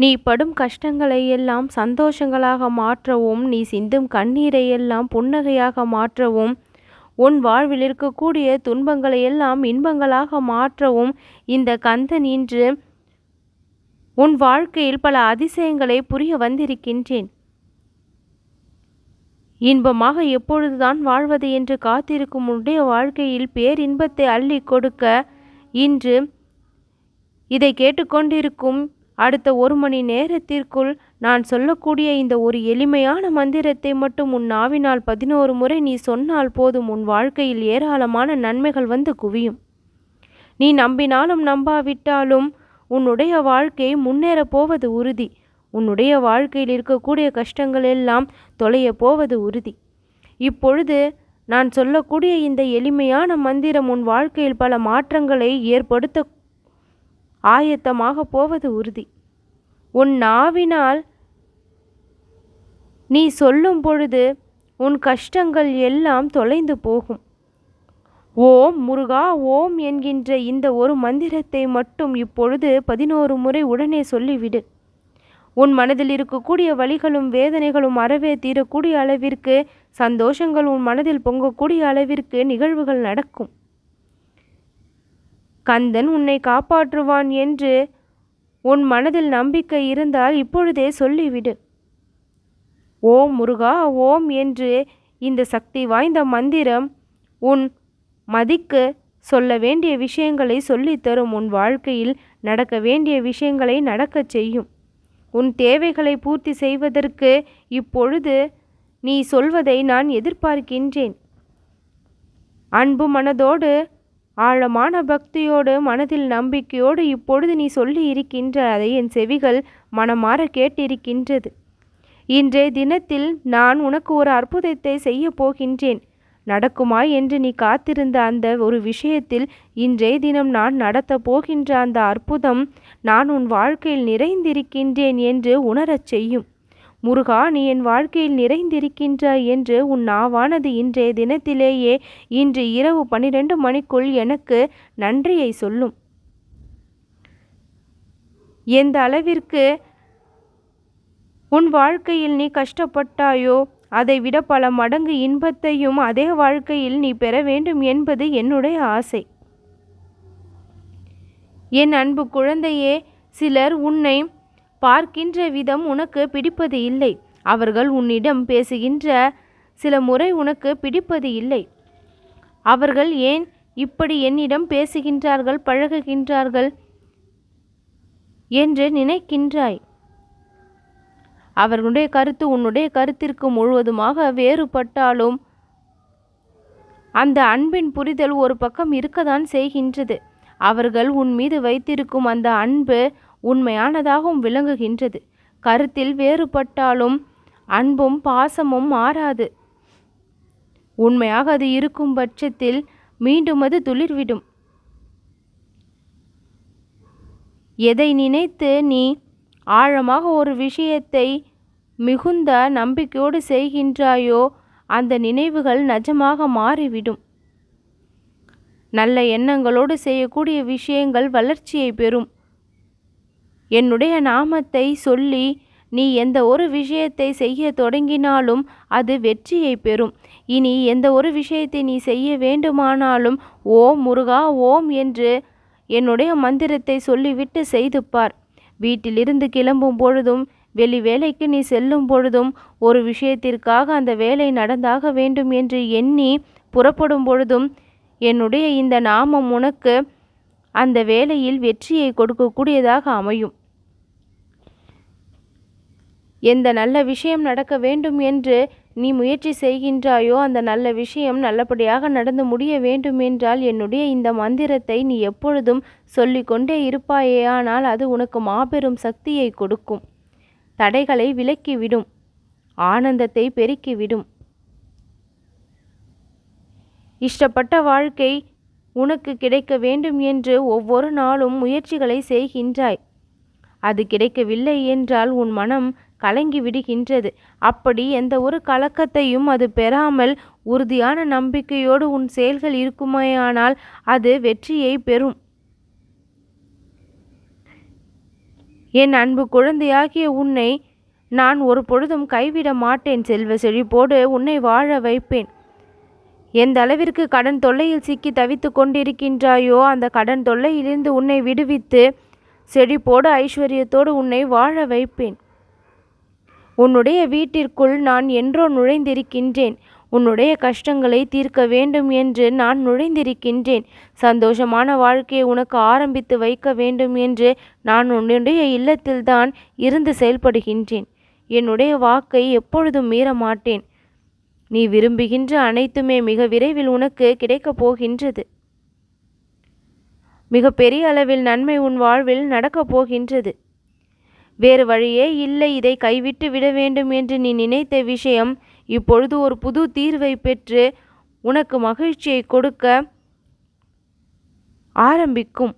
நீ படும் கஷ்டங்களை எல்லாம் சந்தோஷங்களாக மாற்றவும் நீ சிந்தும் கண்ணீரை எல்லாம் புன்னகையாக மாற்றவும் உன் வாழ்வில் இருக்கக்கூடிய துன்பங்களை எல்லாம் இன்பங்களாக மாற்றவும் இந்த கந்தன் இன்று உன் வாழ்க்கையில் பல அதிசயங்களை புரிய வந்திருக்கின்றேன். இன்பமாக எப்பொழுதுதான் வாழ்வது என்று காத்திருக்கும் உன்னுடைய வாழ்க்கையில் பேரின்பத்தை அள்ளி கொடுக்க இன்று இதை கேட்டுக்கொண்டிருக்கும் அடுத்த ஒரு மணி நேரத்திற்குள் நான் சொல்லக்கூடிய இந்த ஒரு எளிமையான மந்திரத்தை மட்டும் உன் நாவினால் பதினோரு முறை நீ சொன்னால் போதும் உன் வாழ்க்கையில் ஏராளமான நன்மைகள் வந்து குவியும். நீ நம்பினாலும் நம்பாவிட்டாலும் உன்னுடைய வாழ்க்கை முன்னேறப் போவது உறுதி. உன்னுடைய வாழ்க்கையில் இருக்கக்கூடிய கஷ்டங்கள் எல்லாம் தொலைய போவது உறுதி. இப்பொழுது நான் சொல்லக்கூடிய இந்த எளிமையான மந்திரம் உன் வாழ்க்கையில் பல மாற்றங்களை ஏற்படுத்த ஆயத்தமாக போவது உறுதி. உன் நாவினால் நீ சொல்லும் பொழுது உன் கஷ்டங்கள் எல்லாம் தொலைந்து போகும். ஓம் முருகா ஓம் என்கின்ற இந்த ஒரு மந்திரத்தை மட்டும் இப்பொழுது பதினோரு முறை உடனே சொல்லிவிடு. உன் மனதில் இருக்கக்கூடிய வலிகளும் வேதனைகளும் அறவே தீரக்கூடிய அளவிற்கு சந்தோஷங்கள் உன் மனதில் பொங்கக்கூடிய அளவிற்கு நிகழ்வுகள் நடக்கும். கந்தன் உன்னை காப்பாற்றுவான் என்று உன் மனதில் நம்பிக்கை இருந்தால் இப்பொழுதே சொல்லிவிடு. ஓம் முருகா ஓம் என்று இந்த சக்தி வாய்ந்த மந்திரம் உன் மதிக்கு சொல்ல வேண்டிய விஷயங்களை சொல்லித்தரும் உன் வாழ்க்கையில் நடக்க வேண்டிய விஷயங்களை நடக்கச் செய்யும். உன் தேவைகளை பூர்த்தி செய்வதற்கு இப்பொழுது நீ சொல்வதை நான் எதிர்பார்க்கின்றேன். அன்பு மனதோடு ஆழமான பக்தியோடு மனதில் நம்பிக்கையோடு இப்பொழுது நீ சொல்லி இருக்கின்ற அதை என் செவிகள் மனமாற கேட்டிருக்கின்றது. இன்றைய தினத்தில் நான் உனக்கு ஒரு அற்புதத்தை செய்ய போகின்றேன். நடக்குமா என்று நீ காத்திருந்த அந்த ஒரு விஷயத்தில் இன்றைய தினம் நான் நடத்தப் போகின்ற அந்த அற்புதம் நான் உன் வாழ்க்கையில் நிறைந்திருக்கின்றேன் என்று உணரச் செய்யும். முருகா நீ என் வாழ்க்கையில் நிறைந்திருக்கின்றாய் என்று உன் நாவானது இன்றைய தினத்திலேயே இன்று இரவு பனிரெண்டு மணிக்குள் எனக்கு நன்றியை சொல்லும். எந்த அளவிற்கு உன் வாழ்க்கையில் நீ கஷ்டப்பட்டாயோ அதை விட பல மடங்கு இன்பத்தையும் அதே வாழ்க்கையில் நீ பெற வேண்டும் என்பது என்னுடைய ஆசை. என் அன்பு குழந்தையே சிலர் உன்னை பார்க்கின்ற விதம் உனக்கு பிடிப்பது இல்லை. அவர்கள் உன்னிடம் பேசுகின்ற சில முறை உனக்கு பிடிப்பது இல்லை. அவர்கள் ஏன் இப்படி என்னிடம் பேசுகின்றார்கள் பழகுகின்றார்கள் என்று நினைக்கின்றாய்? அவர்களுடைய கருத்து உன்னுடைய கருத்திற்கு முழுவதுமாக வேறுபட்டாலும் அந்த அன்பின் புரிதல் ஒரு பக்கம் இருக்கத்தான் செய்கின்றது. அவர்கள் உன் மீது வைத்திருக்கும் அந்த அன்பு உண்மையானதாகவும் விளங்குகின்றது. கருத்தில் வேறுபட்டாலும் அன்பும் பாசமும் மாறாது. உண்மையாக அது இருக்கும் பட்சத்தில் மீண்டும் அது துளிர்விடும். எதை நினைத்து நீ ஆழமாக ஒரு விஷயத்தை மிகுந்த நம்பிக்கையோடு செய்கின்றாயோ அந்த நினைவுகள் நிஜமாக மாறிவிடும். நல்ல எண்ணங்களோடு செய்யக்கூடிய விஷயங்கள் வளர்ச்சியை பெறும். என்னுடைய நாமத்தை சொல்லி நீ எந்த ஒரு விஷயத்தை செய்ய தொடங்கினாலும் அது வெற்றியை பெறும். இனி எந்த ஒரு விஷயத்தை நீ செய்ய வேண்டுமானாலும் ஓம் முருகா ஓம் என்று என்னுடைய மந்திரத்தை சொல்லிவிட்டு செய்து பார். வீட்டிலிருந்து கிளம்பும் பொழுதும் வெளி வேலைக்கு நீ செல்லும் பொழுதும் ஒரு விஷயத்திற்காக அந்த வேலை நடந்தாக வேண்டும் என்று எண்ணி புறப்படும் பொழுதும் என்னுடைய இந்த நாமம் உனக்கு அந்த வேலையில் வெற்றியை கொடுக்கக்கூடியதாக அமையும். எந்த நல்ல விஷயம் நடக்க வேண்டும் என்று நீ முயற்சி செய்கின்றாயோ அந்த நல்ல விஷயம் நல்லபடியாக நடந்து முடிய வேண்டும் என்றால் என்னுடைய இந்த மந்திரத்தை நீ எப்பொழுதும் சொல்லிக்கொண்டே இருப்பாயே ஆனால் அது உனக்கு மாபெரும் சக்தியை கொடுக்கும். தடைகளை விலக்கிவிடும். ஆனந்தத்தை பெருக்கிவிடும். இஷ்டப்பட்ட வாழ்க்கை உனக்கு கிடைக்க வேண்டும் என்று ஒவ்வொரு நாளும் முயற்சிகளை செய்கின்றாய். அது கிடைக்கவில்லை என்றால் உன் மனம் கலங்கி விடுகின்றது. அப்படி எந்த ஒரு கலக்கத்தையும் அது பெறாமல் உறுதியான நம்பிக்கையோடு உன் செயல்கள் இருக்குமேயானால் அது வெற்றியை பெறும். என் அன்பு குழந்தையாகிய உன்னை நான் ஒரு பொழுதும் கைவிட மாட்டேன் செல்வ செழிப்போடு உன்னை வாழ வைப்பேன். எந்த அளவிற்கு கடன் தொல்லையில் சிக்கி தவித்து கொண்டிருக்கின்றாயோ அந்த கடன் தொல்லையிலிருந்து உன்னை விடுவித்து செழிப்போடு ஐஸ்வர்யத்தோடு உன்னை வாழ வைப்பேன். உன்னுடைய வீட்டிற்குள் நான் என்றோ நுழைந்திருக்கின்றேன். உன்னுடைய கஷ்டங்களை தீர்க்க வேண்டும் என்று நான் நுழைந்திருக்கின்றேன். சந்தோஷமான வாழ்க்கையை உனக்கு ஆரம்பித்து வைக்க வேண்டும் என்று நான் உன்னுடைய இல்லத்தில்தான் இருந்து செயல்படுகின்றேன். என்னுடைய வாக்கை எப்பொழுதும் மீற மாட்டேன் நீ விரும்புகின்ற அனைத்துமே மிக விரைவில் உனக்கு கிடைக்கப் போகின்றது. மிக பெரிய அளவில் நன்மை உன் வாழ்வில் நடக்கப் போகின்றது. வேறு வழியே இல்லை இதை கைவிட்டு விட வேண்டும் என்று நீ நினைத்த விஷயம் இப்பொழுது ஒரு புது தீர்வை பெற்று உனக்கு மகிழ்ச்சியை கொடுக்க ஆரம்பிக்கும்.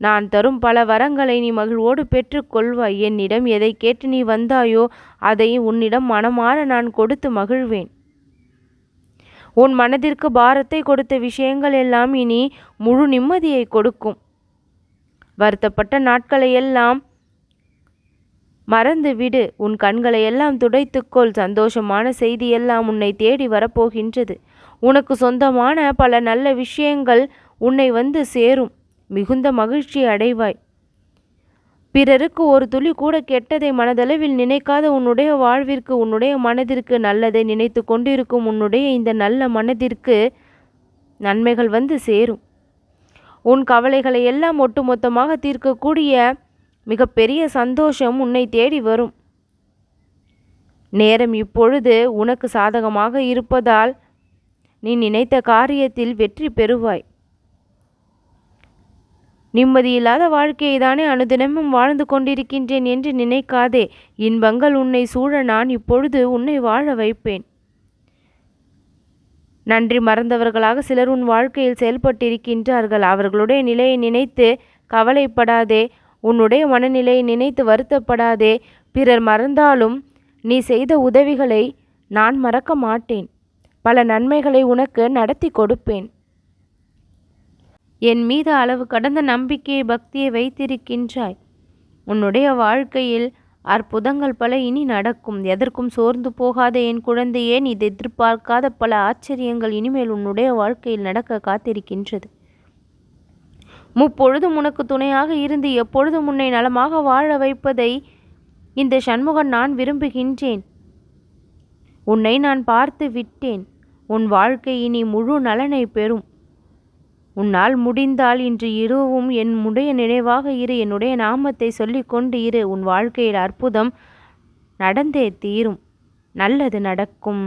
நான் தரும் பல வரங்களை நீ மகிழ்வோடு பெற்றுக்கொள்வாய். என்னிடம் எதை கேட்டு நீ வந்தாயோ அதை உன்னிடம் மனமாற நான் கொடுத்து மகிழ்வேன். உன் மனதிற்கு பாரத்தை கொடுத்த விஷயங்கள் எல்லாம் இனி முழு நிம்மதியை கொடுக்கும். வருத்தப்பட்ட நாட்களை எல்லாம் மறந்து விடு உன் கண்களை எல்லாம் துடைத்துக்கொள். சந்தோஷமான செய்தியெல்லாம் உன்னை தேடி வரப்போகின்றது. உனக்கு சொந்தமான பல நல்ல விஷயங்கள் உன்னை வந்து சேரும். மிகுந்த மகிழ்ச்சி அடைவாய். பிறருக்கு ஒரு துளி கூட கெட்டதை மனதளவில் நினைக்காத உன்னுடைய வாழ்விற்கு உன்னுடைய மனதிற்கு நல்லதை நினைத்து கொண்டிருக்கும் உன்னுடைய இந்த நல்ல மனதிற்கு நன்மைகள் வந்து சேரும். உன் கவலைகளை எல்லாம் ஒட்டுமொத்தமாக தீர்க்கக்கூடிய மிகப்பெரிய சந்தோஷம் உன்னை தேடி வரும். நேரம் இப்பொழுது உனக்கு சாதகமாக இருப்பதால் நீ நினைத்த காரியத்தில் வெற்றி பெறுவாய். நிம்மதியில்லாத வாழ்க்கையை தானே அனுதினமும் வாழ்ந்து கொண்டிருக்கின்றேன் என்று நினைக்காதே. இன்பங்கள் உன்னை சூழ நான் இப்பொழுது உன்னை வாழ வைப்பேன். நன்றி மறந்தவர்களாக சிலர் உன் வாழ்க்கையில் செயல்பட்டிருக்கின்றார்கள். அவர்களுடைய நிலையை நினைத்து கவலைப்படாதே. உன்னுடைய மனநிலையை நினைத்து வருத்தப்படாதே. பிறர் மறந்தாலும் நீ செய்த உதவிகளை நான் மறக்க மாட்டேன். பல நன்மைகளை உனக்கு நடத்தி கொடுப்பேன். என் மீது அளவு கடந்த நம்பிக்கையை பக்தியை வைத்திருக்கின்றாய். உன்னுடைய வாழ்க்கையில் அற்புதங்கள் பல இனி நடக்கும். எதற்கும் சோர்ந்து போகாத என் குழந்தையே நீ எதிர்பார்க்காத பல ஆச்சரியங்கள் இனிமேல் உன்னுடைய வாழ்க்கையில் நடக்க காத்திருக்கின்றது. முப்பொழுதும் உனக்கு துணையாக இருந்து எப்பொழுதும் உன்னை நலமாக வாழ வைப்பதை இந்த சண்முகன் நான் விரும்புகின்றேன். உன்னை நான் பார்த்து விட்டேன். உன் வாழ்க்கை இனி முழு நலனை பெறும். உன்னால் முடிந்தால் இன்று இரவும் என்னுடைய நினைவாக இரு என்னுடைய நாமத்தை சொல்லிக்கொண்டு இரு. உன் வாழ்க்கையில் அற்புதம் நடந்தே தீரும். நல்லது நடக்கும்.